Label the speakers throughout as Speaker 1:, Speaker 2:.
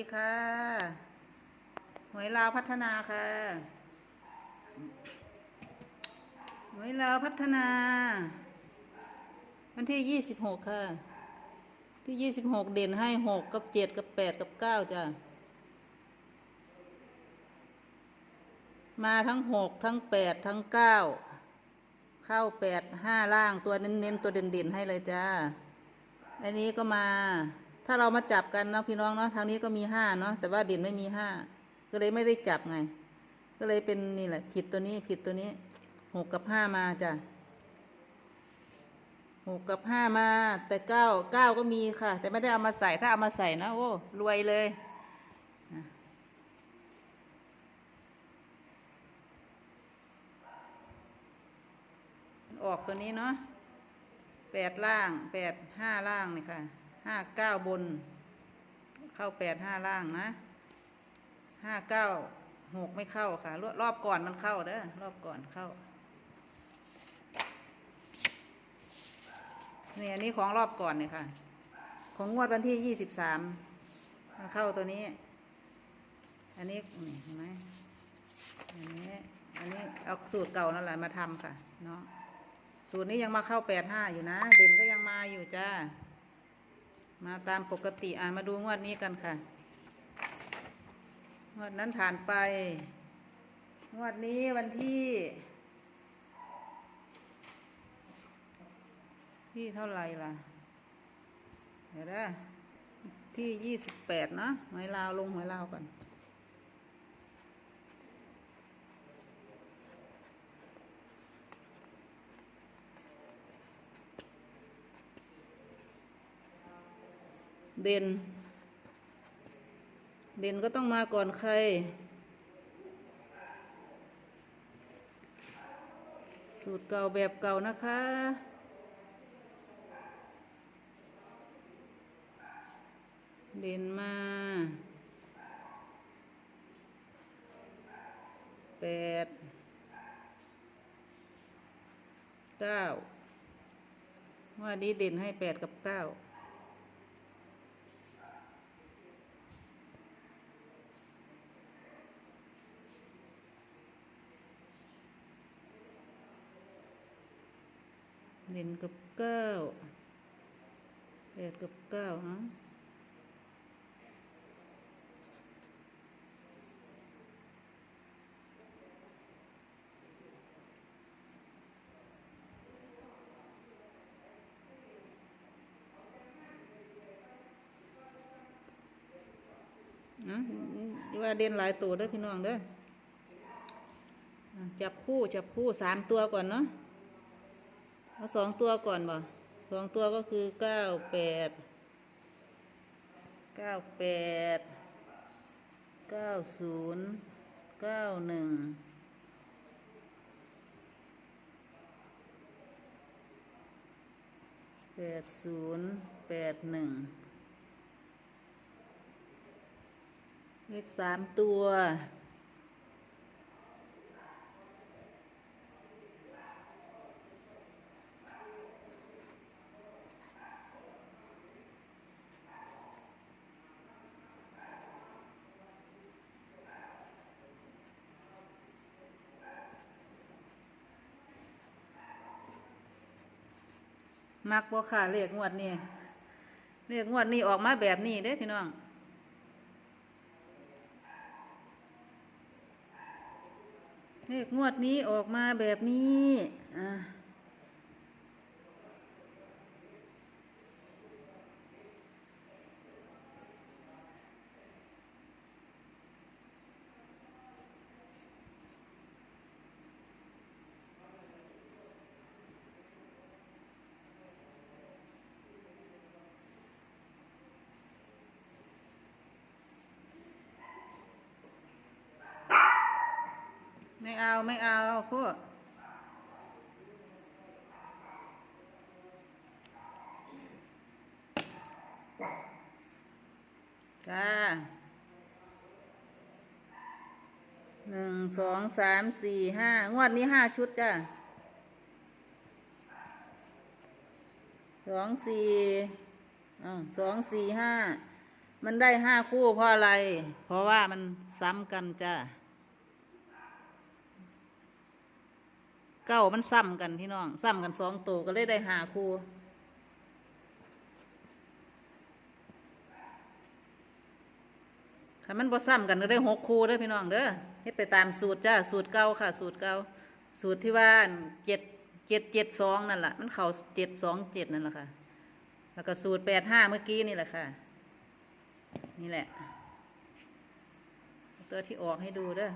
Speaker 1: ดีค่ะหวยลาวพัฒนาค่ะหวยลาวพัฒนา วันที่ยี่สิบหกค่ะ ที่ยี่สิบหกเด่นให้หกกับเจ็ดกับแปดกับเก้าจ้ะมาทั้งหกทั้งแปดทั้งเก้าเข้าแปดห้าล่างตัวเน้นๆตัวเด่นๆให้เลยจ้า อันนี้ก็มา ถ้าเรามาจับกันเนาะพี่น้องเนาะทางนี้ก็มีห้าเนาะแต่ว่าเด่นไม่มีห้าก็เลยไม่ได้จับไง ก็เลยเป็นนี่แหละ ผิดตัวนี้ผิดตัวนี้หกกับห้ามาจ้ะหกกับห้ามา แต่เก้าเก้าก็มีค่ะ แต่ไม่ได้เอามาใส่ถ้าเอามาใส่นะโอ้รวยเลยออกตัวนี้เนาะแปดล่างแปดห้าล่างนี่ค่ะ ห้าเก้าบน เข้าแปดห้าล่างนะห้าเก้าหกไม่เข้าค่ะ รอบรอบก่อนมันเข้าเด้อรอบก่อนเข้าเนี่อันนี้ของรอบก่อนเนี่ยค่ะ ของงวดวันที่ยี่สิบสามมันเข้าตัวนี้ อันนี้เห็นไหมอันนี้อันนี้เอาสูตรเก่านั่นแหละมาทำค่ะ เนาะสูตรนี้ยังมาเข้าแปดห้าอยู่นะเด่นก็ยังมาอยู่จ้า มาตามปกติอ่ามาดูงวดนี้กันค่ะ งวดนั้นผ่านไป งวดนี้วันที่ที่เท่าไหร่ล่ะ เดี๋ยวนะที่ยี่สิบแปดเนาะหวยลาวลงหวยลาวก่อน เด่น เด่นก็ต้องมาก่อนใคร สูตรเก่าแบบเก่านะคะ เด่นมาแปดเก้าว่านี้เด่นให้แปดกับเก้า เด่นกับเก้าแปดกับเก้าฮะนะว่าเด่นหลายตัวเด้อพี่น้องเด้อจับคู่จับคู่สามตัวก่อนเนาะ เอาสองตัวก่อนบ่สองตัวก็คือเก้าแปดเก้าแปดเก้าศูนย์เก้าหนึ่งแปดศูนย์แปดหนึ่งเลขสามตัว มักบ่ค่ะเลขงวดนี้เลขงวดนี้ออกมาแบบนี้เด้พี่น้อง เลขงวดนี้ออกมาแบบนี้อ่า ไม่เอาไม่เอาพวกจ้าหนึ่งสองสามสี่ห้างวดนี้ห้าชุดจ้าสองสี่อ่สองสี่ห้ามันได้ห้าคู่เพราะอะไร เพราะว่ามันซ้ำกันจ้า เก้ามันซ้ำกันพี่น้องซ้ำกันสองตัวก็เลยได้หาคู่คันมันบ่ซ้ำกันก็ได้หกคู่เด้อพี่น้องเด้อเฮ็ดไปตามสูตรจ้าสูตรเก่าค่ะ สูตรเก่าสูตรที่ว่าเจ็ดเจ็ดเจ็ดสองนั่นแหละมันเข้าเจ็ดสองเจ็ดนั่นแหละค่ะ แล้วก็สูตรแปดห้าเมื่อกี้นี่แหละค่ะ นี่แหละเอาตัวที่ออกให้ดูเด้อ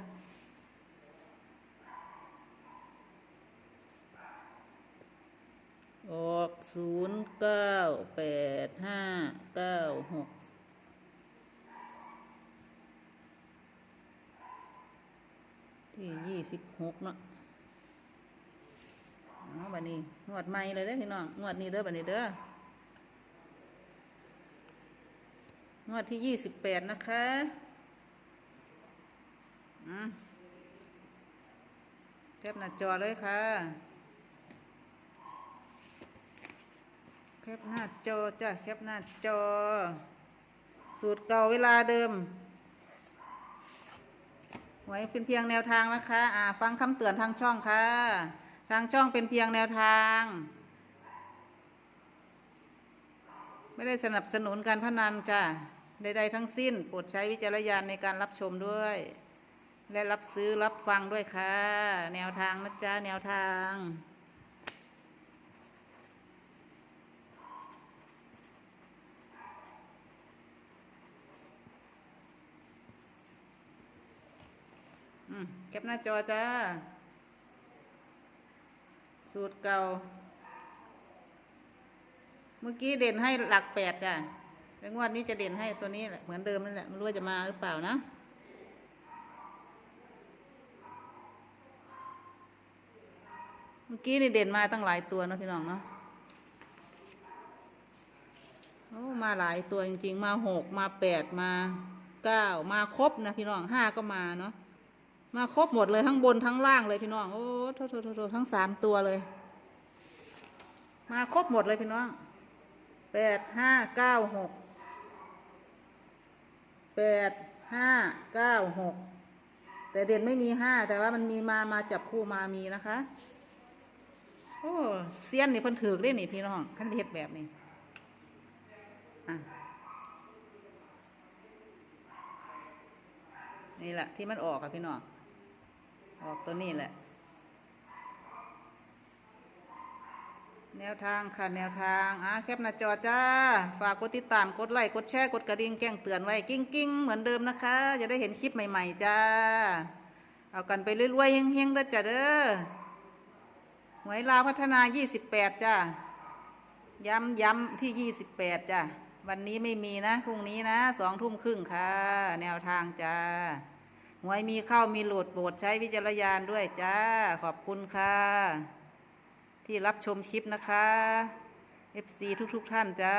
Speaker 1: ออกศูนย์เก้าแปดห้าเก้าหกที่ยี่สิบหกเนาะเอาบันนี้งวดใหม่เลยเด้อพี่น้องงวดนี้เด้อบันนี้เด้องวดที่ยี่สิบแปดนะคะอืมแคปหน้าจอเลยค่ะ แคปหน้าจอจ้ะแคปหน้าจอ สูตรเก่าเวลาเดิม ไว้เป็นเพียงแนวทางนะคะอ่าฟังคำเตือนทางช่องค่ะ ทางช่องเป็นเพียงแนวทาง ไม่ได้สนับสนุนการพนันจ้ะใดๆทั้งสิ้นโปรดใช้วิจารณญาณในการรับชมด้วย และรับซื้อรับฟังด้วยค่ะ แนวทางนะจ๊ะแนวทาง อืมเก็บหน้าจอจ้า สูตรเก่า เมื่อกี้เด่นให้หลักแปดจ้ะแล้วงวดนี้จะเด่นให้ตัวนี้แหละเหมือนเดิมนั่นแหละไม่รู้ว่าจะมาหรือเปล่านะเมื่อกี้นี่เด่นมาตั้งหลายตัวเนาะพี่น้องเนาะโอ้มาหลายตัวจริงๆ มาหกมาแปดมาเก้ามาครบนะพี่น้องห้าก็มาเนาะ มาครบหมดเลยทั้งบนทั้งล่างเลยพี่น้องโอ้โทษโทษโทษโทษทั้งสามตัวเลย มาครบหมดเลยพี่น้องแปดห้าเก้าหกแปดห้าเก้าหกแต่เด่นไม่มีห้าแต่ว่ามันมีมามาจับคู่มามีนะคะ โอ้เซียนนี่เพิ่นถือได้นี่พี่น้องขั้นเฮ็ดแบบนี้อะนี่แหละที่มันออกอะพี่น้อง ออกตัวนี้แหละ แนวทางค่ะแนวทางอะแคปหน้าจอจ้า ฝากกดติดตามกดไลค์กดแชร์กดกระดิ่งแจ้งเตือนไว้กิ้งกิ้งเหมือนเดิมนะคะจะได้เห็นคลิปใหม่ ๆ จ้า เอากันไปรวยๆเฮงๆเด้อจ้าเด้อหวยลาวพัฒนา 28 จ้า ย้ำย้ำที่ 28 จ้า วันนี้ไม่มีนะ พรุ่งนี้นะสองทุ่มครึ่งค่ะ แนวทางจ้า หวยมีเข้ามีโหลดโปรดใช้วิจารยานด้วยจ้า ขอบคุณค่ะ ที่รับชมคลิปนะคะ FC ทุกๆทท่านจ้า